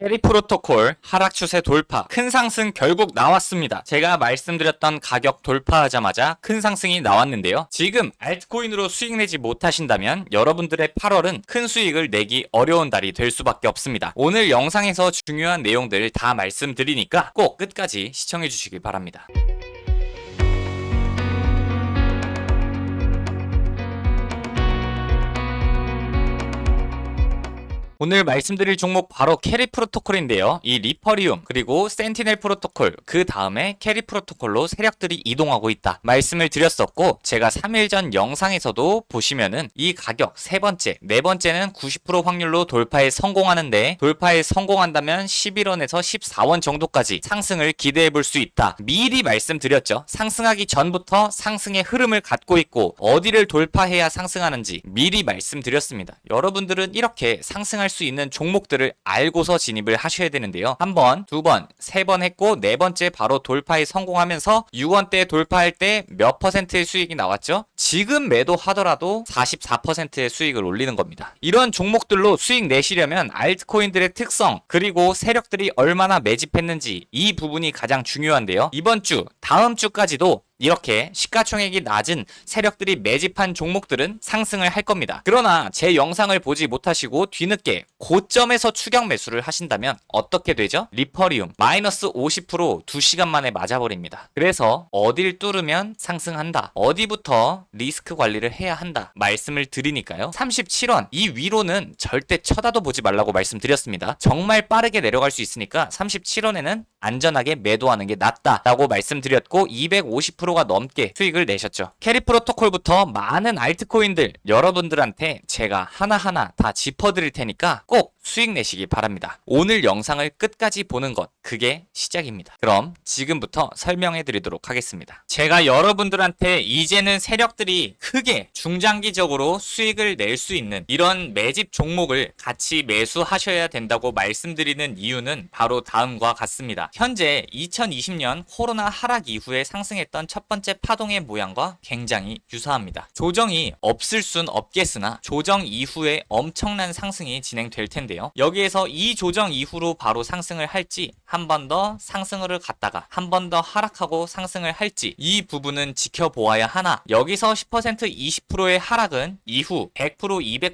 캐리 프로토콜 하락 추세 돌파 큰 상승 결국 나왔습니다. 제가 말씀드렸던 가격 돌파하자마자 큰 상승이 나왔는데요. 지금 알트코인으로 수익 내지 못하신다면 여러분들의 8월은 큰 수익을 내기 어려운 달이 될 수밖에 없습니다. 오늘 영상에서 중요한 내용들 다 말씀드리니까 꼭 끝까지 시청해 주시길 바랍니다. 오늘 말씀드릴 종목 바로 캐리 프로토콜인데요. 이 리퍼리움 그리고 센티넬 프로토콜 그 다음에 캐리 프로토콜로 세력들이 이동하고 있다 말씀을 드렸었고 제가 3일 전 영상에서도 보시면은 이 가격 세 번째 네 번째는 90% 확률로 돌파에 성공하는데 돌파에 성공한다면 11원에서 14원 정도까지 상승을 기대해 볼 수 있다 미리 말씀드렸죠. 상승하기 전부터 상승의 흐름을 갖고 있고 어디를 돌파해야 상승하는지 미리 말씀드렸습니다. 여러분들은 이렇게 상승할 수 있는 종목들을 알고서 진입을 하셔야 되는데요. 한 번, 두 번, 세 번 했고 네 번째 바로 돌파에 성공하면서 6원대 돌파할 때 몇 퍼센트의 수익이 나왔죠? 지금 매도하더라도 44%의 수익을 올리는 겁니다. 이런 종목들로 수익 내시려면 알트코인들의 특성 그리고 세력들이 얼마나 매집했는지 이 부분이 가장 중요한데요. 이번 주, 다음 주까지도 이렇게 시가총액이 낮은 세력들이 매집한 종목들은 상승을 할 겁니다. 그러나 제 영상을 보지 못하시고 뒤늦게 고점에서 추격 매수를 하신다면 어떻게 되죠? 리퍼리움 마이너스 50% 2시간 만에 맞아버립니다. 그래서 어딜 뚫으면 상승한다. 어디부터 리스크 관리를 해야 한다. 말씀을 드리니까요. 37원 이 위로는 절대 쳐다도 보지 말라고 말씀드렸습니다. 정말 빠르게 내려갈 수 있으니까 37원에는 안전하게 매도하는 게 낫다라고 말씀드렸고 250%가 넘게 수익을 내셨죠. 캐리 프로토콜부터 많은 알트코인들 여러분들한테 제가 하나하나 다 짚어드릴 테니까 꼭 수익 내시기 바랍니다. 오늘 영상을 끝까지 보는 것 그게 시작입니다. 그럼 지금부터 설명해 드리도록 하겠습니다. 제가 여러분들한테 이제는 세력들이 크게 중장기적으로 수익을 낼 수 있는 이런 매집 종목을 같이 매수하셔야 된다고 말씀드리는 이유는 바로 다음과 같습니다. 현재 2020년 코로나 하락 이후에 상승했던 첫 번째 파동의 모양과 굉장히 유사합니다. 조정이 없을 순 없겠으나 조정 이후에 엄청난 상승이 진행될 텐데요. 여기에서 이 조정 이후로 바로 상승을 할지 한 번 더 상승을 갔다가 한 번 더 하락하고 상승을 할지 이 부분은 지켜보아야 하나 여기서 10% 20%의 하락은 이후 100%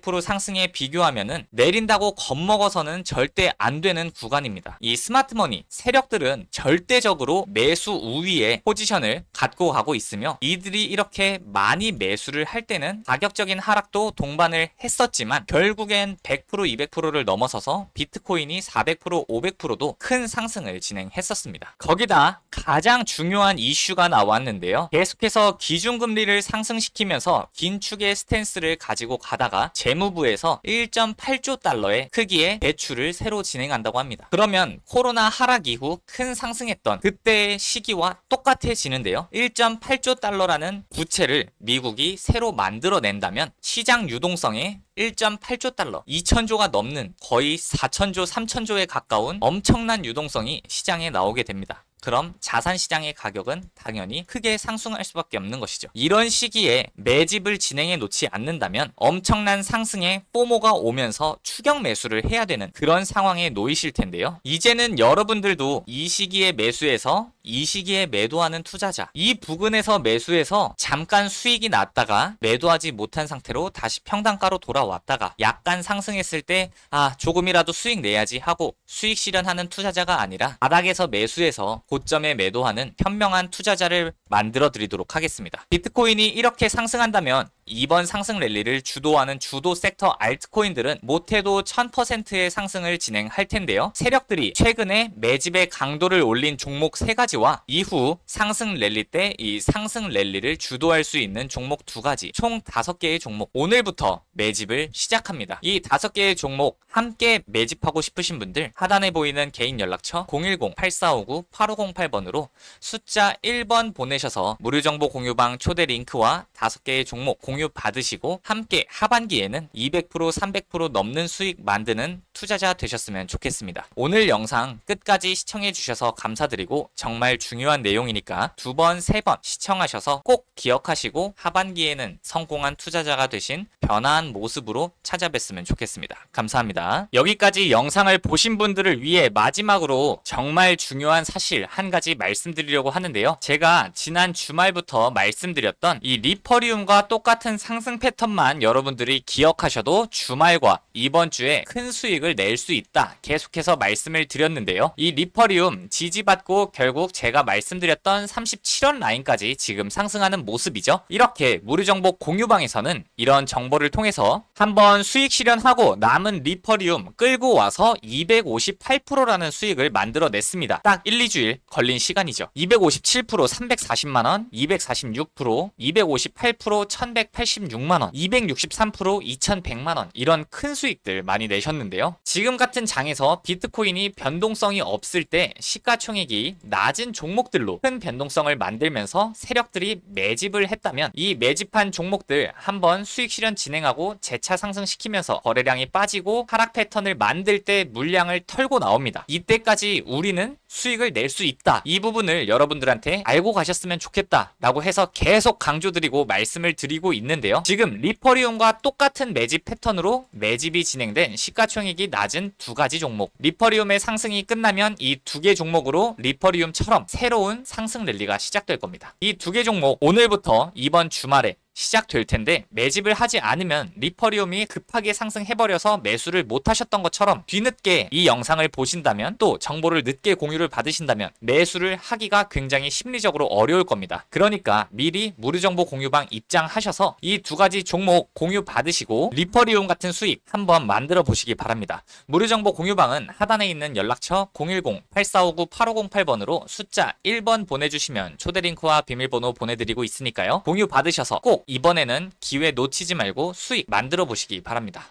200% 상승에 비교하면은 내린다고 겁먹어서는 절대 안 되는 구간입니다. 이 스마트머니 세력 들은 절대적으로 매수 우위에 포지션을 갖고 가고 있으며 이들이 이렇게 많이 매수를 할 때는 가격적인 하락도 동반을 했었지만 결국엔 100% 200%를 넘어서서 비트코인이 400% 500%도 큰 상승을 진행했었습니다. 거기다 가장 중요한 이슈가 나왔는데요. 계속해서 기준금리를 상승시키면서 긴축의 스탠스를 가지고 가다가 재무부에서 1.8조 달러의 크기의 대출을 새로 진행한다고 합니다. 그러면 코로나 하락 이후 큰 상승했던 그때의 시기와 똑같아지는데요. 1.8조 달러라는 부채를 미국이 새로 만들어낸다면 시장 유동성에 1.8조 달러, 2천조가 넘는 거의 4천조, 3천조에 가까운 엄청난 유동성이 시장에 나오게 됩니다. 그럼 자산 시장의 가격은 당연히 크게 상승할 수밖에 없는 것이죠. 이런 시기에 매집을 진행해 놓지 않는다면 엄청난 상승에 포모가 오면서 추격 매수를 해야 되는 그런 상황에 놓이실 텐데요. 이제는 여러분들도 이 시기에 매수해서 이 시기에 매도하는 투자자 이 부근에서 매수해서 잠깐 수익이 났다가 매도하지 못한 상태로 다시 평단가로 돌아왔다가 약간 상승했을 때 아 조금이라도 수익 내야지 하고 수익 실현하는 투자자가 아니라 바닥에서 매수해서 고점에 매도하는 현명한 투자자를 만들어 드리도록 하겠습니다. 비트코인이 이렇게 상승한다면 이번 상승 랠리를 주도하는 주도 섹터 알트코인들은 못해도 1000%의 상승을 진행할 텐데요. 세력들이 최근에 매집의 강도를 올린 종목 3가지와 이후 상승 랠리 때 이 상승 랠리를 주도할 수 있는 종목 2가지 총 5개의 종목 오늘부터 매집을 시작합니다. 이 5개의 종목 함께 매집하고 싶으신 분들 하단에 보이는 개인 연락처 010-8459-8508번으로 숫자 1번 보내셔서 무료 정보 공유방 초대 링크와 5개의 종목 공유 받으시고 함께 하반기에는 200% 300% 넘는 수익 만드는 투자자 되셨으면 좋겠습니다. 오늘 영상 끝까지 시청해 주셔서 감사드리고 정말 중요한 내용이니까 두 번, 세 번 시청하셔서 꼭 기억하시고 하반기에는 성공한 투자자가 되신 변화한 모습으로 찾아뵀으면 좋겠습니다. 감사합니다. 여기까지 영상을 보신 분들을 위해 마지막으로 정말 중요한 사실 한 가지 말씀드리려고 하는데요. 제가 지난 주말부터 말씀드렸던 이 리퍼리움과 똑같은 상승 패턴만 여러분들이 기억하셔도 주말과 이번 주에 큰 수익을 낼 수 있다. 계속해서 말씀을 드렸는데요. 이 리퍼리움 지지받고 결국 제가 말씀드렸던 37원 라인까지 지금 상승하는 모습이죠. 이렇게 무료 정보 공유방에서는 이런 정보를 통해서 한번 수익 실현하고 남은 리퍼리움 끌고 와서 258%라는 수익을 만들어 냈습니다. 딱 1, 2주일 걸린 시간이죠. 257% 340만원, 246%, 258% 1186만원, 263% 2100만원 이런 큰 수익들 많이 내셨는데요. 지금 같은 장에서 비트코인이 변동성이 없을 때 시가총액이 낮은 종목들로 큰 변동성을 만들면서 세력들이 매집을 했다면 이 매집한 종목들 한번 수익 실현 진행하고 재차 상승시키면서 거래량이 빠지고 하락 패턴을 만들 때 물량을 털고 나옵니다. 이때까지 우리는 수익을 낼 수 있다. 이 부분을 여러분들한테 알고 가셨으면 좋겠다. 라고 해서 계속 강조드리고 말씀을 드리고 있는데요. 지금 리퍼리움과 똑같은 매집 패턴으로 매집이 진행된 시가총액이 낮은 두 가지 종목. 리퍼리움의 상승이 끝나면 이 두 개 종목으로 리퍼리움처럼 새로운 상승 랠리가 시작될 겁니다. 이 두 개 종목 오늘부터 이번 주말에 시작될 텐데 매집을 하지 않으면 리퍼리움이 급하게 상승해버려서 매수를 못 하셨던 것처럼 뒤늦게 이 영상을 보신다면 또 정보를 늦게 공유를 받으신다면 매수를 하기가 굉장히 심리적으로 어려울 겁니다. 그러니까 미리 무료 정보 공유방 입장하셔서 이 두 가지 종목 공유 받으시고 리퍼리움 같은 수익 한번 만들어 보시기 바랍니다. 무료 정보 공유방은 하단에 있는 연락처 010-8459-8508번으로 숫자 1번 보내주시면 초대 링크와 비밀번호 보내드리고 있으니까요. 공유 받으셔서 꼭 이번에는 기회 놓치지 말고 수익 만들어 보시기 바랍니다.